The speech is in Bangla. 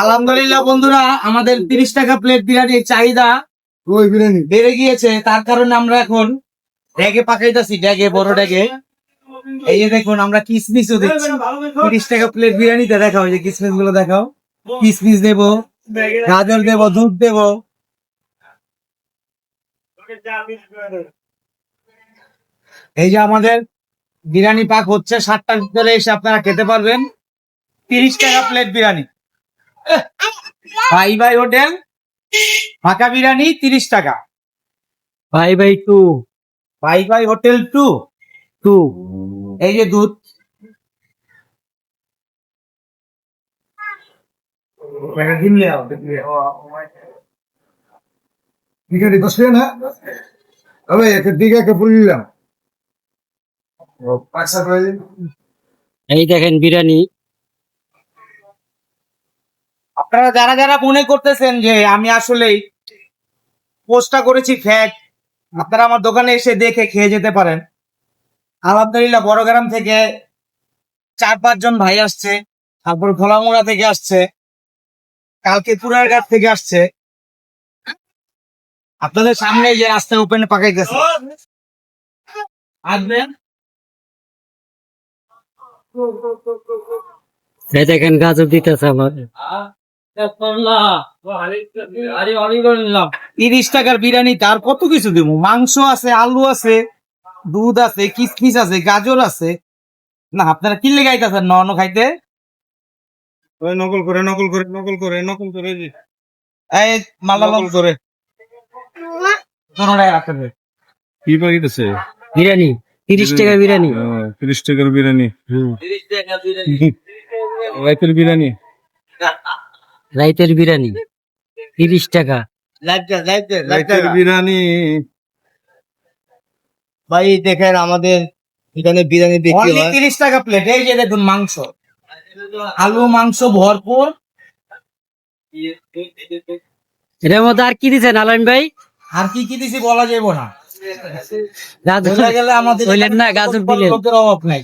আলহামদুলিল্লাহ বন্ধুরা আমাদের তিরিশ টাকা প্লেট বিরিয়ানির চাহিদা ওই বিরিয়ানি। বেড়ে গিয়েছে। তার কারণে আমরা এখন ড্যাগে পাকাইতেছি ড্যাগে বড় ড্যাগে এই যে দেখুন আমরা কিসমিসও দিচ্ছি। তিরিশ টাকা প্লেট বিরিয়ানিতে দেখাও যে কিসমিসগুলো দেখাও। কিসমিস দেবো গাজর দেবো দুধ দেবো। এই যে আমাদের বিরিয়ানি পাক হচ্ছে সাতটার ভিতরে এসে আপনারা খেতে পারবেন। তিরিশ টাকা প্লেট বিরিয়ানি। ভাই ভাই হোটেল? ফাঁকা বিরিয়ানি তিরিশ টাকা। ভাই ভাই টু। ভাই ভাই হোটেল টু। টু। এই যে দুধ। বিরিয়ানি টাকা না? আমি একটা একটা পুরি দিলাম ও পাঁচশো করে এই দেখেন বিরিয়ানি। আপনারা যারা যারা মনে করতেছেন যে আমি আসলেই পোস্টটা করেছি ফ্যাট আপনারা আমার দোকানে এসে দেখে খেয়ে যেতে পারেন। আলহামদুলিল্লাহ বড়গ্রাম থেকে চার পাঁচজন ভাই আসছে তারপর খোলামোড়া থেকে আসছে কালকে পুরার পুরারঘাট থেকে আসছে। আপনাদের সামনে যে রাস্তা ওপেনে পাকাইতেছে। আসবেন এই দেখেন গাজর দিতেছে আমার তিরিশ টাকার বিরিয়ানি তার কত কিছু দিব? মাংস আছে আলু আছে দুধ আছে কিসমিস আছে গাজর আছে। না আপনারা কি লেগে আইতাছেন? ন খাইতে? নকল করে নকল করে নকল করে নকল করে এই মালা লল করে। কি আছে বিরিয়ানি তিরিশ টাকা বিরিয়ানি। তিরিশ টাকার বিরিয়ানি। হুম। রাইতের বিরিয়ানি। রাইতের বিরিয়ানি তিরিশ টাকা। রাইতের বিরিয়ানি। ভাই দেখেন আমাদের এখানে বিরিয়ানি বিক্রি হয়। তিরিশ টাকা প্লেট এই যে দেখুন মাংস। আলু মাংস ভরপুর। এটার মধ্যে আর কি দিচ্ছেন আলাইন ভাই? আর কি কি দিছি বলা যাব না। গাজর। গেলে আমাদের না, গাজর লোকের অভাব নাই।